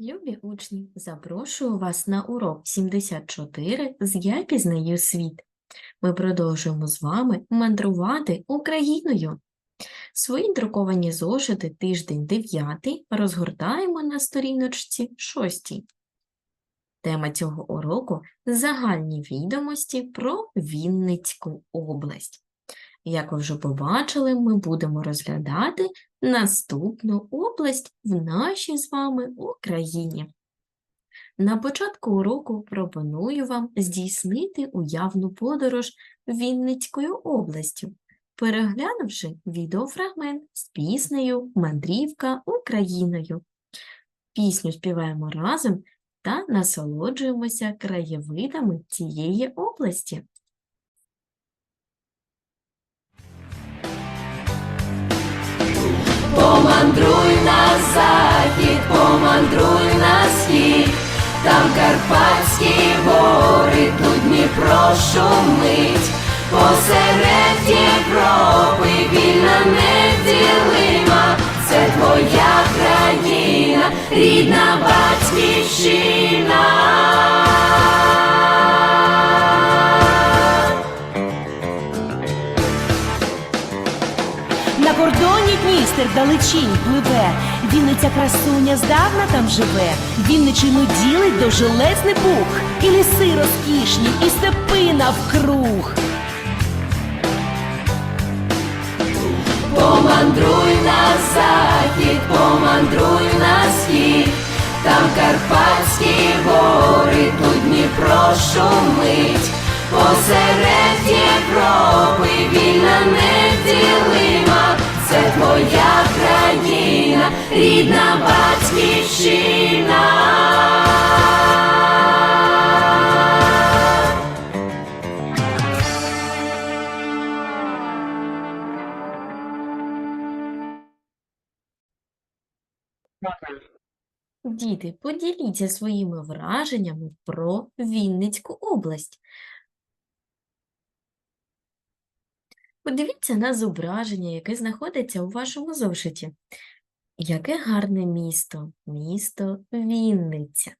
Любі учні, запрошую вас на урок 74 з Я пізнаю світ. Ми продовжуємо з вами мандрувати Україною. Свої друковані зошити тиждень 9 розгортаємо на сторіночці 6. Тема цього уроку – загальні відомості про Вінницьку область. Як ви вже побачили, ми будемо розглядати наступну область в нашій з вами Україні. На початку уроку пропоную вам здійснити уявну подорож Вінницькою областю, переглянувши відеофрагмент з піснею Мандрівка Україною. Пісню співаємо разом та насолоджуємося краєвидами цієї області. Помандруй на схід, там Карпатські гори, тут Дніпро шумить, посеред Європи вільна неділима, це твоя країна, рідна батьківщина. Кордоні Дністер вдалечінь пливе, Вінниця красуня здавна там живе, Вінничину ділить довжелезний пух, і ліси розкішні, і степи навкруг. Помандруй на захід, помандруй на схід, там Карпатські гори, тут Дніпро шумить, посеред рідна батьківщина. Діти, поділіться своїми враженнями про Вінницьку область. Подивіться на зображення, яке знаходиться у вашому зошиті. Яке гарне місто, місто Вінниця.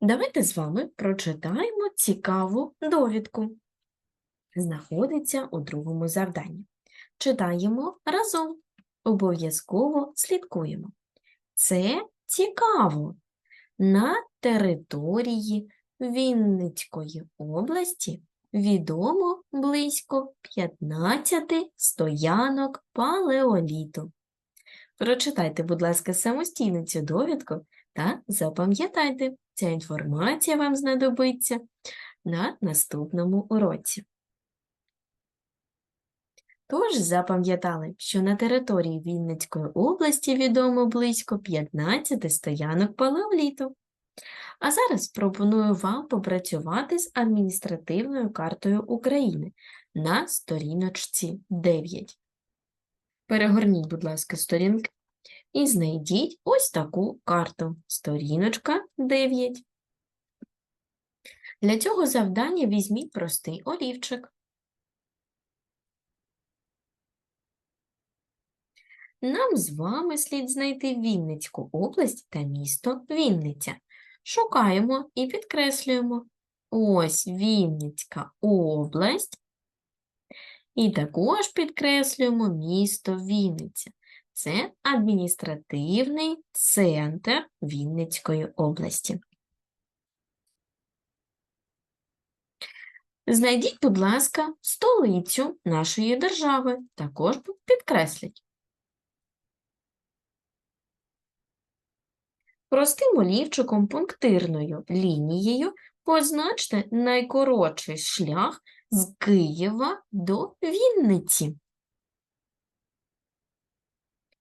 Давайте з вами прочитаємо цікаву довідку. Знаходиться у другому завданні. Читаємо разом. Обов'язково слідкуємо. Це цікаво. На території Вінницької області відомо близько 15 стоянок палеоліту. Прочитайте, будь ласка, самостійно цю довідку та запам'ятайте, ця інформація вам знадобиться на наступному уроці. Тож запам'ятали, що на території Вінницької області відомо близько 15 стоянок палеоліту. А зараз пропоную вам попрацювати з адміністративною картою України на сторіночці 9. Перегорніть, будь ласка, сторінки і знайдіть ось таку карту. Сторіночка 9. Для цього завдання візьміть простий олівчик. Нам з вами слід знайти Вінницьку область та місто Вінниця. Шукаємо і підкреслюємо. Ось Вінницька область. І також підкреслюємо місто Вінниця. Це адміністративний центр Вінницької області. Знайдіть, будь ласка, столицю нашої держави. Також підкресліть. Простим олівчиком пунктирною лінією позначте найкоротший шлях з Києва до Вінниці.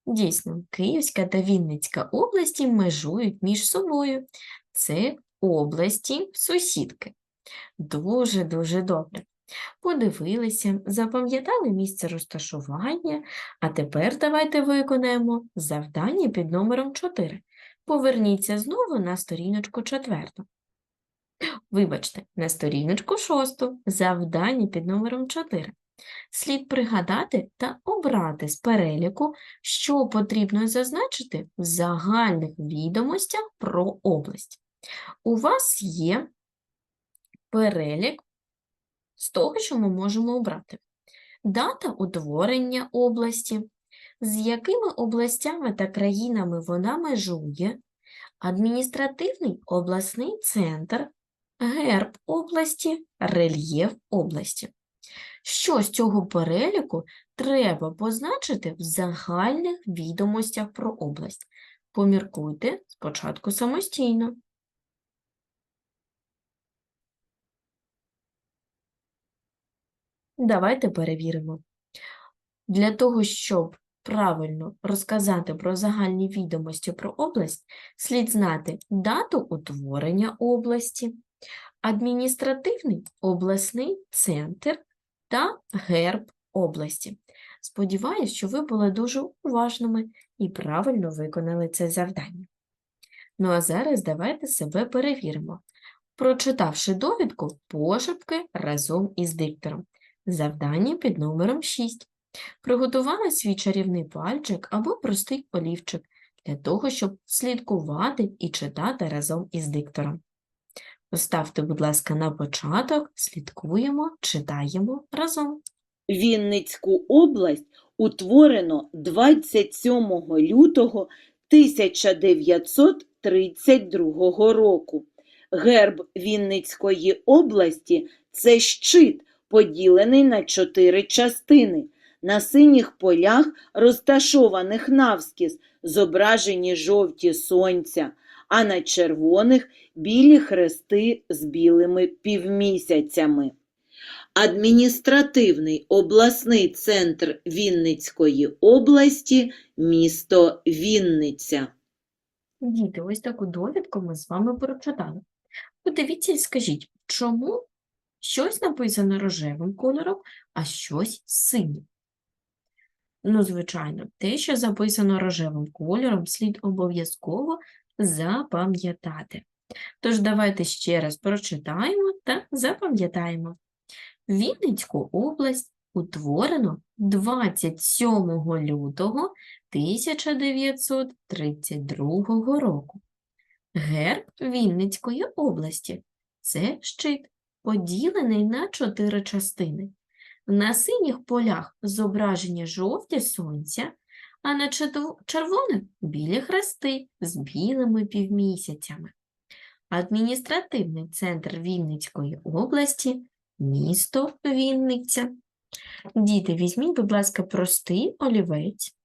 Дійсно, Київська та Вінницька області межують між собою. Це області сусідки. Дуже-дуже добре. Подивилися, запам'ятали місце розташування, а тепер давайте виконаємо завдання під номером 4. Поверніться знову на сторіночку четверту. Вибачте, на сторіночку шосту, завдання під номером 4. Слід пригадати та обрати з переліку, що потрібно зазначити в загальних відомостях про область. У вас є перелік з того, що ми можемо обрати. Дата утворення області, з якими областями та країнами вона межує, адміністративний обласний центр, герб області, рельєф області. Що з цього переліку треба позначити в загальних відомостях про область? Поміркуйте спочатку самостійно. Давайте перевіримо. Для того, щоб правильно розказати про загальні відомості про область, слід знати дату утворення області, адміністративний обласний центр та герб області. Сподіваюсь, що ви були дуже уважними і правильно виконали це завдання. Ну а зараз давайте себе перевіримо, прочитавши довідку пошепки разом із диктором. Завдання під номером 6. Приготували свій чарівний пальчик або простий олівчик для того, щоб слідкувати і читати разом із диктором. Поставте, будь ласка, на початок, слідкуємо, читаємо разом. Вінницьку область утворено 27 лютого 1932 року. Герб Вінницької області – це щит, поділений на чотири частини. На синіх полях, розташованих навскіз, зображені жовті сонця, а на червоних – білі хрести з білими півмісяцями. Адміністративний обласний центр Вінницької області – місто Вінниця. Діти, ось таку довідку ми з вами прочитали. Подивіться і скажіть, чому щось написано рожевим кольором, а щось синім? Ну, звичайно, те, що записано рожевим кольором, слід обов'язково запам'ятати. Тож давайте ще раз прочитаємо та запам'ятаємо. Вінницьку область утворено 27 лютого 1932 року. Герб Вінницької області – це щит, поділений на чотири частини. На синіх полях зображені жовті сонця, а на червоних – білі хрести з білими півмісяцями. Адміністративний центр Вінницької області – місто Вінниця. Діти, візьміть, будь ласка, простий олівець.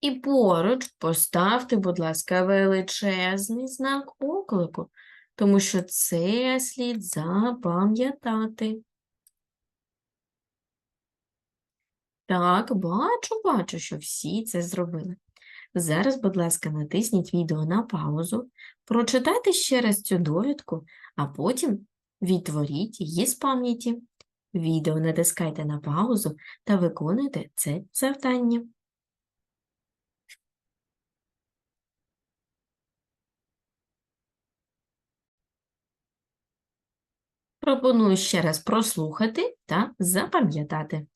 І поруч поставте, будь ласка, величезний знак оклику, тому що це слід запам'ятати. Так, бачу, бачу, що всі це зробили. Зараз, будь ласка, натисніть відео на паузу, прочитайте ще раз цю довідку, а потім відтворіть її з пам'яті. Відео натискайте на паузу та виконуйте це завдання. Пропоную ще раз прослухати та запам'ятати.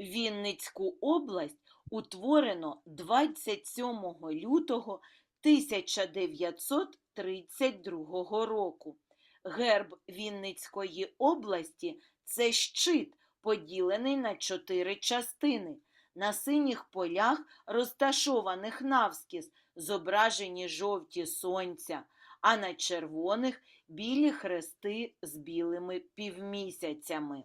Вінницьку область утворено 27 лютого 1932 року. Герб Вінницької області – це щит, поділений на чотири частини. На синіх полях, розташованих навскіз, зображені жовті сонця, а на червоних – білі хрести з білими півмісяцями.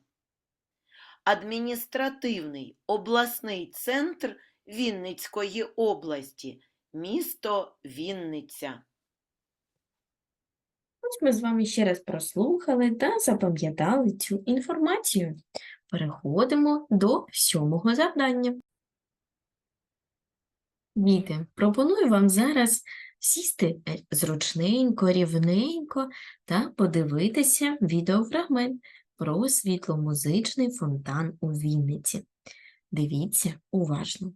Адміністративний обласний центр Вінницької області, місто Вінниця. Ось ми з вами ще раз прослухали та запам'ятали цю інформацію. Переходимо до сьомого завдання. Діти, пропоную вам зараз сісти е, зручненько, рівненько та подивитися відеофрагмент про світломузичний фонтан у Вінниці. Дивіться уважно.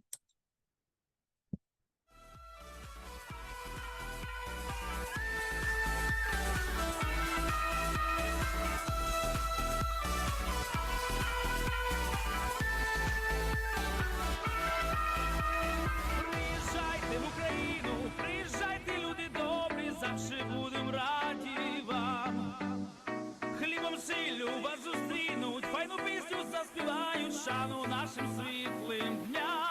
радше будем раді вам, хлібом силю вас зустрінуть, файну пісню заспівають, шану нашим світлим дням.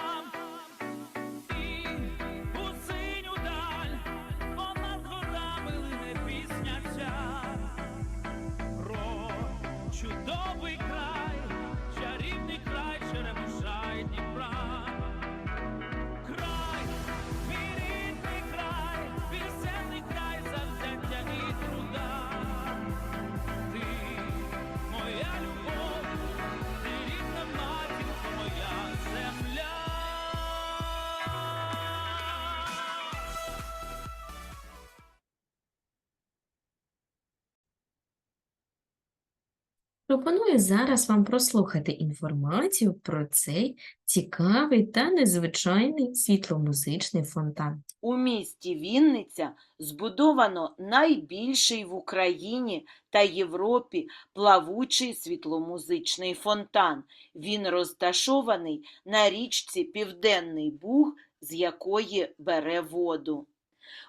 Пропоную зараз вам прослухати інформацію про цей цікавий та незвичайний світломузичний фонтан. У місті Вінниця збудовано найбільший в Україні та Європі плавучий світломузичний фонтан. Він розташований на річці Південний Буг, з якої бере воду.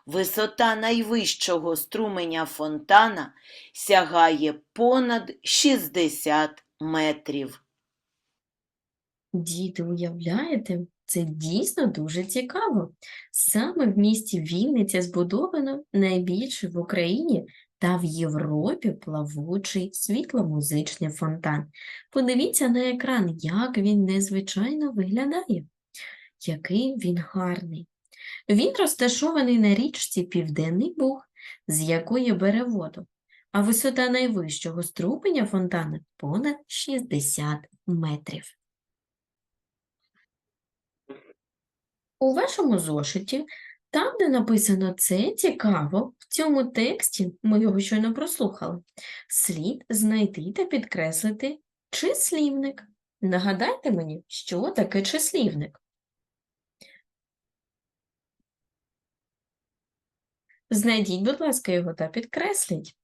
Висота найвищого струменя фонтана сягає понад 60 метрів. Діти, уявляєте, це дійсно дуже цікаво. Саме в місті Вінниця збудовано найбільший в Україні та в Європі плавучий світломузичний фонтан. Подивіться на екран, як він незвичайно виглядає, який він гарний. Він розташований на річці Південний Буг, з якої бере воду, а висота найвищого ступеня фонтана понад 60 метрів. У вашому зошиті, там, де написано «це цікаво», в цьому тексті, ми його щойно прослухали, слід знайти та підкреслити числівник. Нагадайте мені, що таке числівник. Знайдіть, будь ласка, його та підкресліть.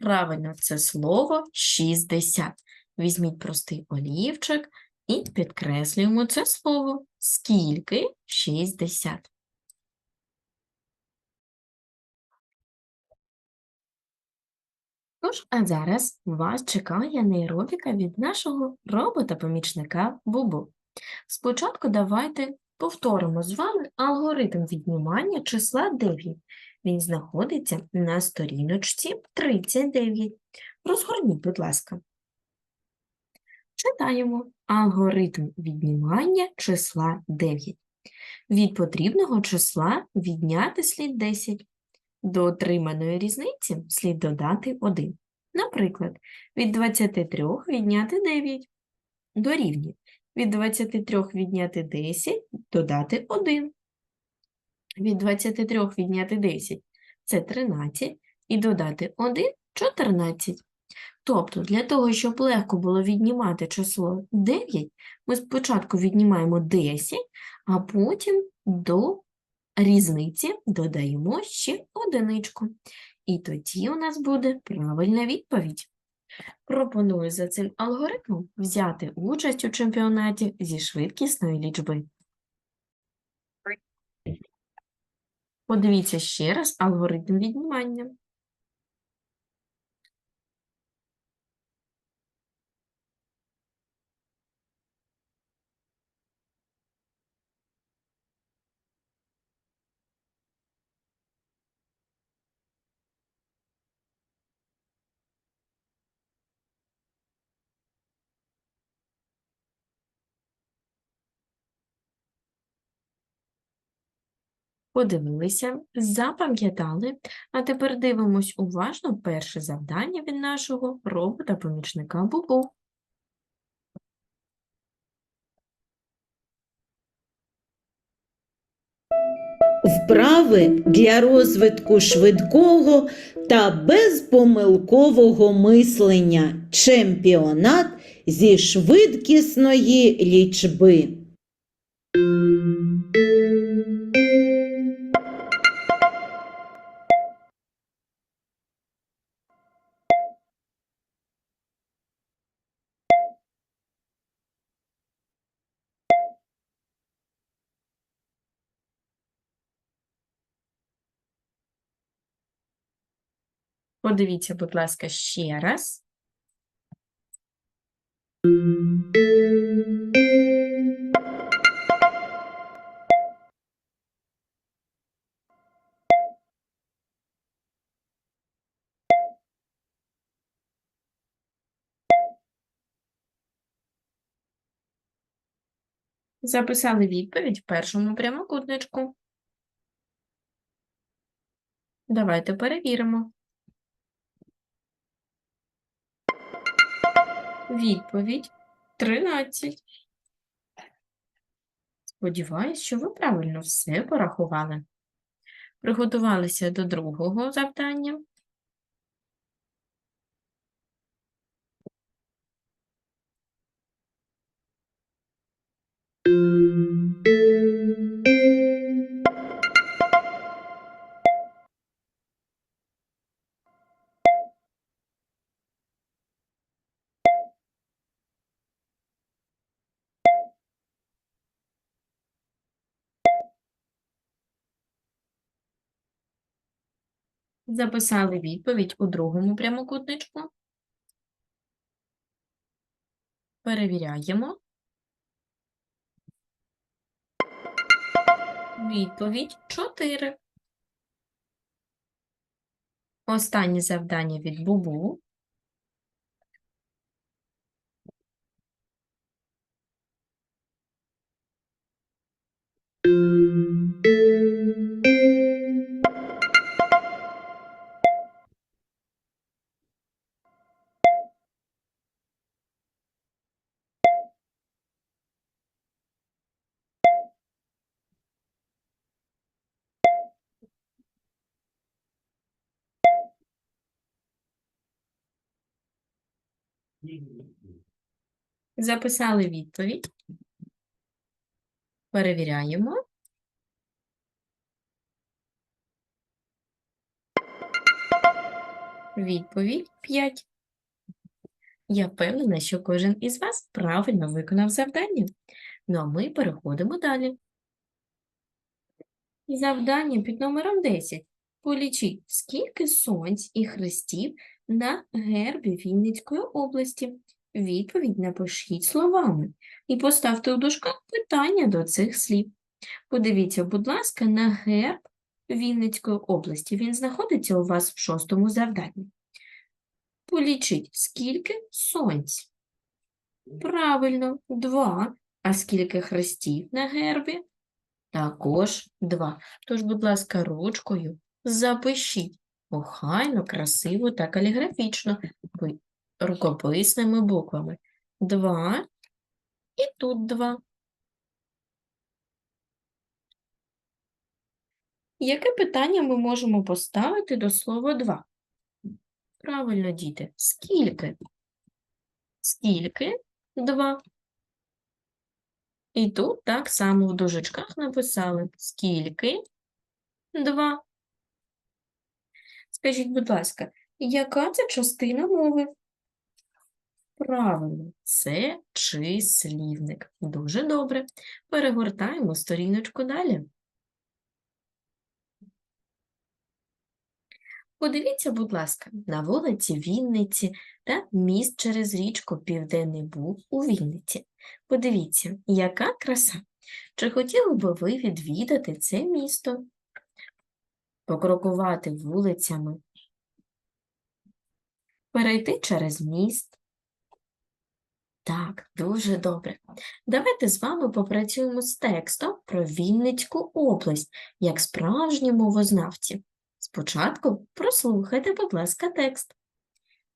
Правильно, це слово 60. Візьміть простий олівчик і підкреслюємо це слово. Скільки? 60. Тож, а зараз вас чекає нейробіка від нашого робота-помічника Бубу. Спочатку давайте повторимо з вами алгоритм віднімання числа 9. Він знаходиться на сторіночці 39. Розгорніть, будь ласка. Читаємо алгоритм віднімання числа 9. Від потрібного числа відняти слід 10. До отриманої різниці слід додати 1. Наприклад, від 23 відняти 9. Дорівнює. Від 23 відняти 10 додати 1. Від 23 відняти 10 це 13 і додати 1 – 14. Тобто, для того, щоб легко було віднімати число 9, ми спочатку віднімаємо 10, а потім до різниці додаємо ще одиничку. І тоді у нас буде правильна відповідь. Пропоную за цим алгоритмом взяти участь у чемпіонаті зі швидкісної лічби. Подивіться ще раз алгоритм віднімання. Подивилися, запам'ятали, а тепер дивимось уважно перше завдання від нашого робота-помічника Бубу. Вправи для розвитку швидкого та безпомилкового мислення. Чемпіонат зі швидкісної лічби. Подивіться, будь ласка, ще раз. Записали відповідь в першому прямокутничку. Давайте перевіримо. Відповідь 13. Сподіваюсь, що ви правильно все порахували. Приготувалися до другого завдання. Записали відповідь у другому прямокутничку. Перевіряємо. Відповідь 4. Останнє завдання від Бубу. Записали відповідь. Перевіряємо. Відповідь 5. Я впевнена, що кожен із вас правильно виконав завдання. Ну а ми переходимо далі. Завдання під номером 10. Полічіть, скільки сонць і хрестів на гербі Вінницької області. Відповідь напишіть словами і поставте у дужках питання до цих слів. Подивіться, будь ласка, на герб Вінницької області. Він знаходиться у вас в шостому завданні. Полічіть, скільки сонць. Правильно, два. А скільки хрестів на гербі? Також два. Тож, будь ласка, ручкою запишіть охайно, красиво та каліграфічно, рукописними буквами. Два і тут два. Яке питання ми можемо поставити до слова два? Правильно, діти. Скільки? Скільки? Два. І тут так само в дужечках написали. Скільки? Два. Скажіть, будь ласка, яка це частина мови? Правильно, це числівник. Дуже добре. Перегортаємо сторіночку далі. Подивіться, будь ласка, на вулиці Вінниці та міст через річку Південний Буг у Вінниці. Подивіться, яка краса. Чи хотіли би ви відвідати це місто? Покрокувати вулицями, перейти через міст? Так, дуже добре. Давайте з вами попрацюємо з текстом про Вінницьку область, як справжні мовознавці. Спочатку прослухайте, будь ласка, текст.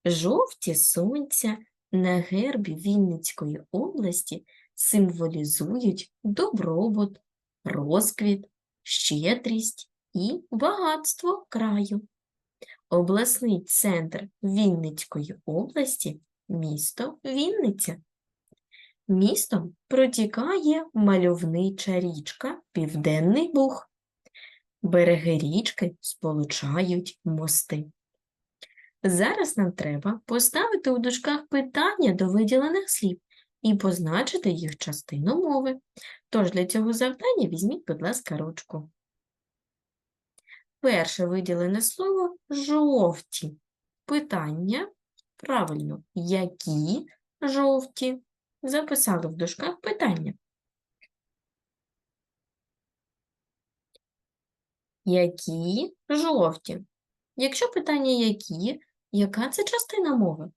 Жовті сонця на гербі Вінницької області символізують добробут, розквіт, щедрість і багатство краю. Обласний центр Вінницької області – місто Вінниця. Містом протікає мальовнича річка Південний Буг. Береги річки сполучають мости. Зараз нам треба поставити у дужках питання до виділених слів і позначити їх частину мови. Тож для цього завдання візьміть, будь ласка, ручку. Перше виділене слово жовті. Питання правильно, які жовті. Записали в дужках питання. Які жовті? Якщо питання які, яка це частина мови?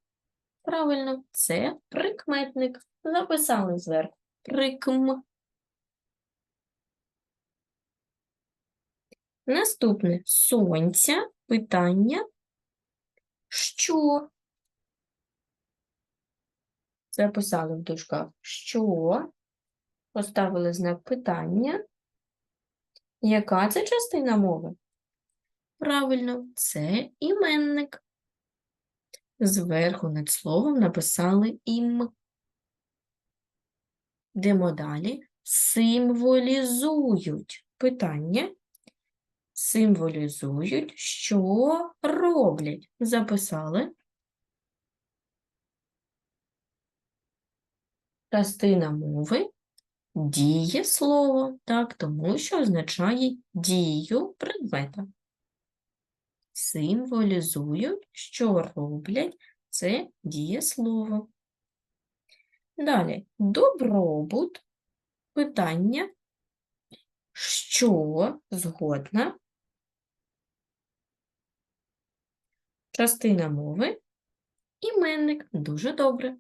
Правильно, це прикметник. Записали зверху. Прикм. Наступне сонця. Питання. Що? Записали в дужках. Що? Поставили знак питання. Яка це частина мови? Правильно, це іменник. Зверху над словом написали ім. Йдемо далі. Символізують питання. Символізують, що роблять. Записали. Частина мови діє слово, так, тому що означає дію предмета. Символізують, що роблять це дієслово. Далі добробут, питання, що згодна, частина мови, іменник. Дуже добре.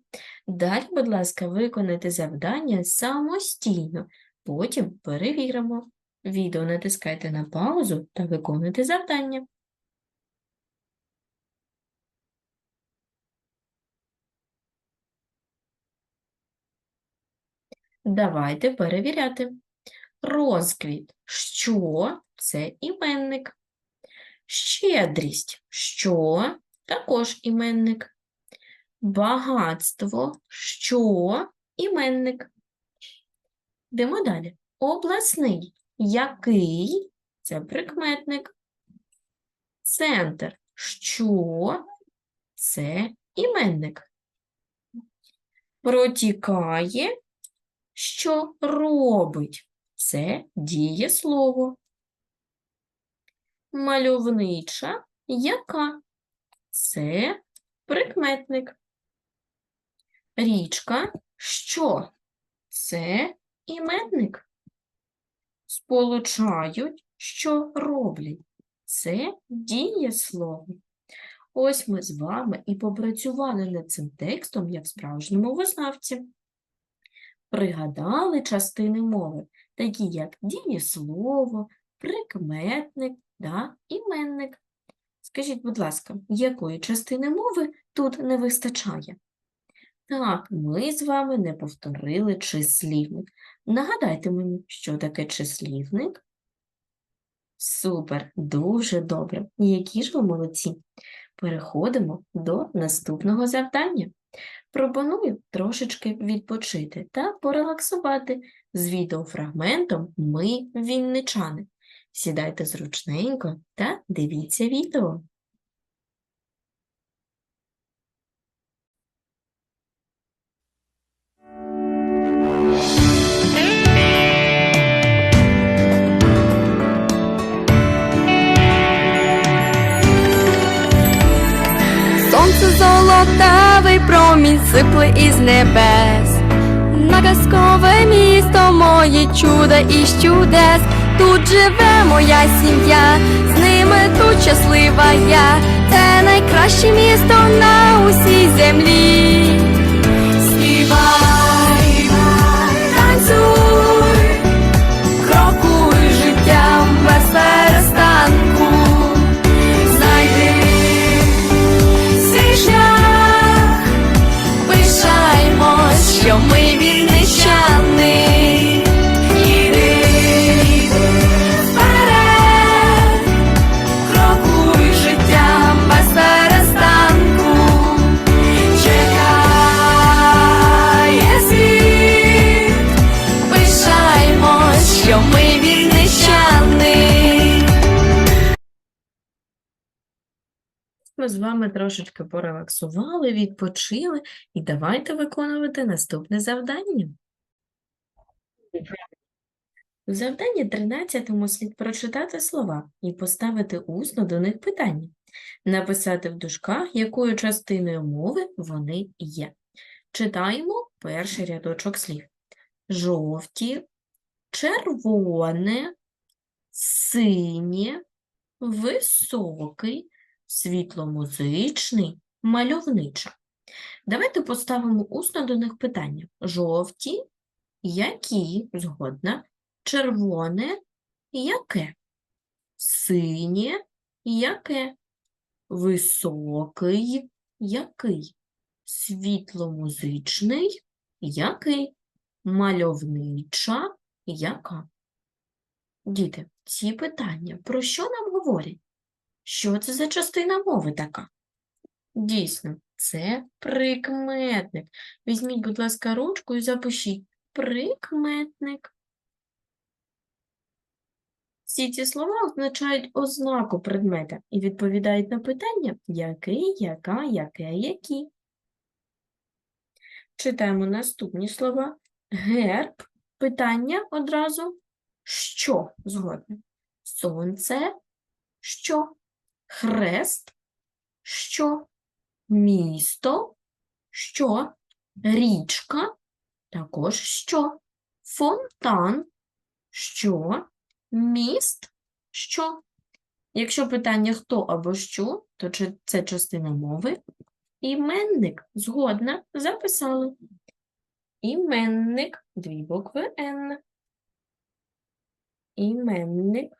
Далі, будь ласка, виконайте завдання самостійно. Потім перевіримо. Відео натискайте на паузу та виконуйте завдання. Давайте перевіряти. Розквіт. Що? Це іменник. Щедрість. Що? Також іменник. Багатство. Що? Іменник. Йдемо далі. Обласний. Який? Це прикметник. Центр. Що? Це іменник. Протікає. Що робить? Це дієслово. Мальовнича. Яка? Це прикметник. Річка. Що? Це іменник. Сполучають, що роблять. Це дієслово. Ось ми з вами і попрацювали над цим текстом як справжні мовознавці. Пригадали частини мови, такі як дієслово, прикметник та іменник. Скажіть, будь ласка, якої частини мови тут не вистачає? Так, ми з вами не повторили числівник. Нагадайте мені, що таке числівник? Супер, дуже добре. Які ж ви молодці. Переходимо до наступного завдання. Пропоную трошечки відпочити та порелаксувати з відеофрагментом Ми вінничани. Сідайте зручненько та дивіться відео. Сонце золотавий промінь сипле із небес. На казкове місто моє чудо і чудес. Тут живе моя сім'я, з ними тут щаслива я. Це найкраще місто на усій землі. Співай, танцюй, крокуй життям без перестанку. Знайди свій шлях, що ми вінничани. Ми з вами трошечки порелаксували, відпочили і давайте виконувати наступне завдання. В завданні 13 слід прочитати слова і поставити усно до них питання, написати в дужках, якою частиною мови вони є. Читаємо перший рядочок слів. Жовті, червоне, синє, високий, світломузичний, мальовнича. Давайте поставимо усно до них питання. Жовті, які, згодна, червоне, яке, синє, яке, високий, який, світломузичний, який, мальовнича, яка. Діти, ці питання про що нам говорять? Що це за частина мови така? Дійсно, це прикметник. Візьміть, будь ласка, ручку і запишіть прикметник. Всі ці слова означають ознаку предмета і відповідають на питання який, яка, яке, які. Читаємо наступні слова. Герб. Питання одразу. Що згодне? Сонце. Що? Хрест. Що? Місто. Що? Річка. Також що? Фонтан. Що? Міст. Що? Якщо питання хто або що, то це частина мови? Іменник. Згодна. Записали. Іменник. Дві букви Н. Іменник.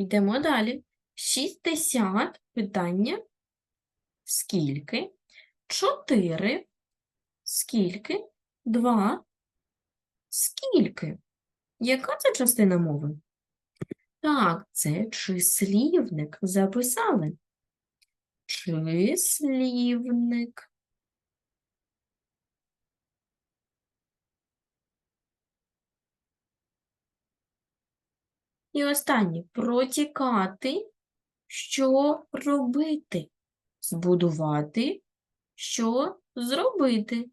Йдемо далі. 60 питання. Скільки? 4. Скільки? 2. Скільки? Яка це частина мови? Так, це числівник. Записали. Числівник. І останнє. Протікати, що робити, збудувати, що зробити,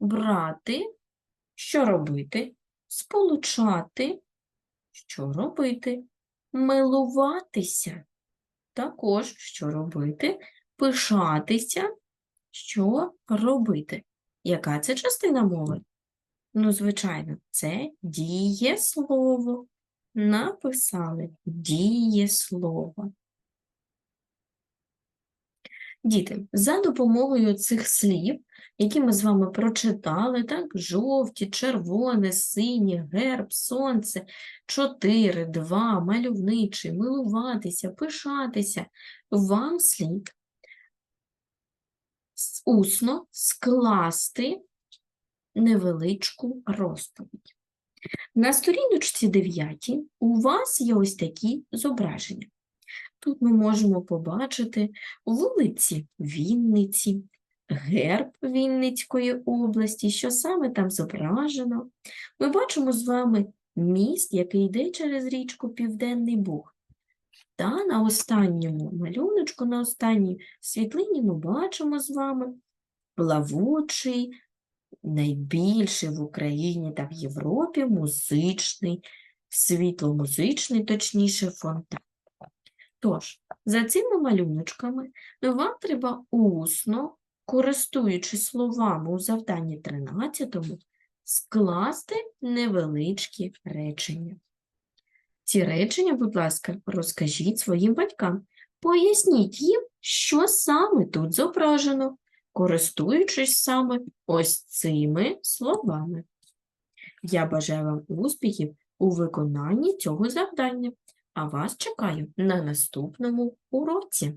брати, що робити, сполучати, що робити, милуватися, також що робити, пишатися, що робити. Яка це частина мови? Ну, звичайно, це дієслово. Написали дієслово. Діти, за допомогою цих слів, які ми з вами прочитали, так, жовті, червоне, синє, герб, сонце, чотири, два, мальовничий, милуватися, пишатися, вам слід усно скласти невеличку розповідь. На сторіночці 9 у вас є ось такі зображення. Тут ми можемо побачити вулиці Вінниці, герб Вінницької області, що саме там зображено. Ми бачимо з вами міст, який йде через річку Південний Буг. Та на останньому малюночку, на останній світлині ми бачимо з вами плавучий, найбільший в Україні та в Європі музичний, світломузичний, точніше, фонтан. Тож, за цими малюночками вам треба усно, користуючись словами у завданні 13, скласти невеличкі речення. Ці речення, будь ласка, розкажіть своїм батькам. Поясніть їм, що саме тут зображено, користуючись саме ось цими словами. Я бажаю вам успіхів у виконанні цього завдання, а вас чекаю на наступному уроці.